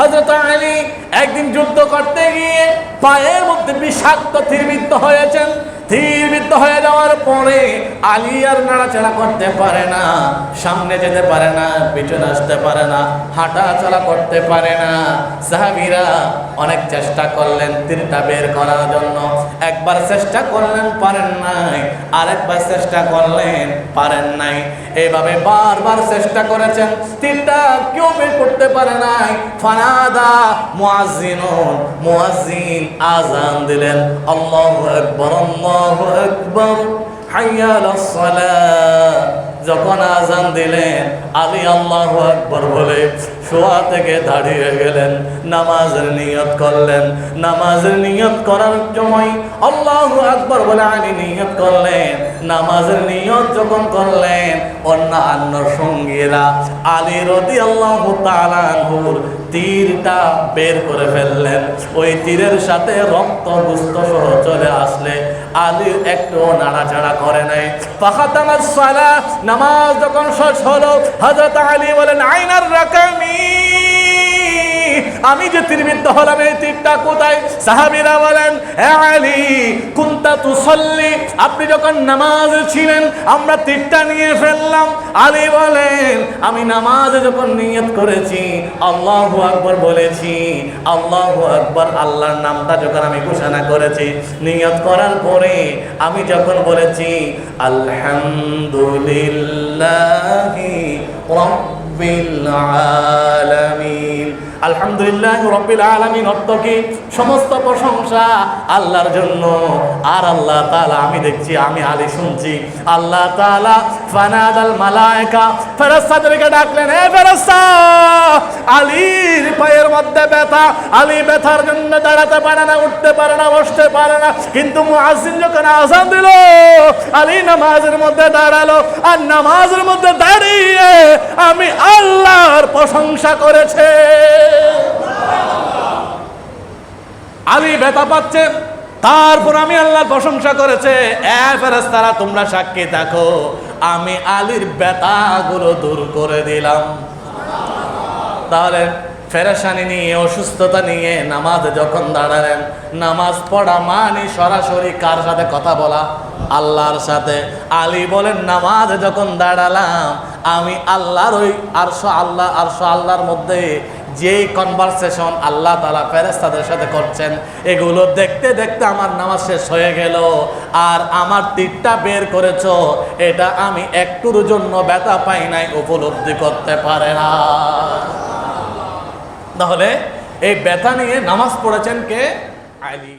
হজরত আলী একদিন যুদ্ধ করতে গিয়ে পায়ের মধ্যে বিষাক্ত তীরবিদ্ধ হয়েছেন। তীরবিদ্ধ হয়ে যাওয়ার পরে আলী আর নাড়াচাড়া করতে পারে না, সামনে যেতে পারে না, পিছনে আসতে পারে না হাঁটা চলা করতে পারে না। সাহাবিরা অনেক চেষ্টা করলেন তীরটা বের করার জন্য। একবার চেষ্টা করলেন, পারেন নাই। আরেকবার চেষ্টা করলেন, পারেন নাই। এভাবে বারবার চেষ্টা করেছেন, তীরটা কেউ বের করতে পারে নাই। ফানাদা মুয়াজ্জিনুন, মুয়াজ্জিন আজান দিলেন। আল্লাহু আকবার আল্লাহু আকবার। সালাহ যখন আজান দিলেন, আলী আল্লাহ আকবার বলে, শোয়া থেকে দাঁড়িয়ে গেলেন, নামাজের নিয়ত করলেন। নামাজের নিয়ত করার সময় আল্লাহ আকবার বলে, আলী নিয়ত করলেন। নামাজের নিয়ত যখন করলেন, অন্যান্য সঙ্গীরা আলী রদি আল্লাহ তালানহুর তীরটা বের করে ফেললেন। ওই তীরের সাথে রক্ত গুস্ত সহ চলে আসলে। আলীর একটু নাড়াচাড়া করে নাই পাখাতামাজ সালা নামাজ যখন শেষ হলো হজরত আলী বলেন, আইনার রাকামি। আমি যে তীরবিদ্ধ হলাম এই তীরটা কোথায়? সাহাবিরা বলেন আলী, কুনতা তুসাল্লি? আপনি যখন নামাজ ছিলেন, আমরা তীরটা নিয়ে ফেললাম। আলী বলেন, আমি নামাজে যখন নিয়ত করেছি, আল্লাহু আকবার বলেছি, আল্লাহু আকবার, আল্লাহর নামটা যখন আমি ঘোষণা করেছি, নিয়ত করার পরে আমি যখন বলেছি, আলহামদুলিল্লাহি রাব্বিল আলামিন আলহামদুলিল্লাহ রব্বিল আলামিন অর্থ কি? সমস্ত প্রশংসা আল্লাহর জন্য। আর আল্লাহ তাআলা, আমি দেখছি, আমি আলী শুনছি। আল্লাহ তাআলা ফানাদাল মালায়েকা, ফেরেশতাদেরকে ডাকলেন হে ফেরেশতা, আলীর পায়ের মধ্যে ব্যথা, আলী ব্যথার জন্য দাঁড়াতে পারে না, উঠতে পারে না, বসতে পারে না। কিন্তু মুয়াজ্জিন যখন আযান দিল, আলী নামাজের মধ্যে দাঁড়াল, আর নামাজের মধ্যে দাঁড়িয়ে আমি আল্লাহর প্রশংসা করেছে। আলী ব্যথা পাচ্ছে, তারপর আমি আল্লাহর প্রশংসা করেছে। তারা তোমরা সাক্ষী দেখো আমি আলীর ব্যথাগুলো দূর করে দিলাম। তাহলে ফেরেশানি নিয়ে, অসুস্থতা নিয়ে নামাজ যখন দাঁড়ালেন, নামাজ পড়া মানে সরাসরি কার সাথে কথা বলা? আল্লাহর সাথে। আলী বলেন, নামাজ যখন দাঁড়ালাম, আমি আল্লাহর ওই আরশো আল্লাহ, আরশো আল্লাহর মধ্যে যে কনভারসেশন আল্লাহ তালা ফেরেস্তাদের সাথে করছেন, এগুলো দেখতে দেখতে আমার নামাজ শেষ হয়ে গেল। আর আমার তীরটা বের করেছ, এটা আমি একটুর জন্য ব্যথা পাই নাই, উপলব্ধি করতে পারে না। তাহলে এই ব্যথা নিয়ে নামাজ পড়েছেন কে আলী?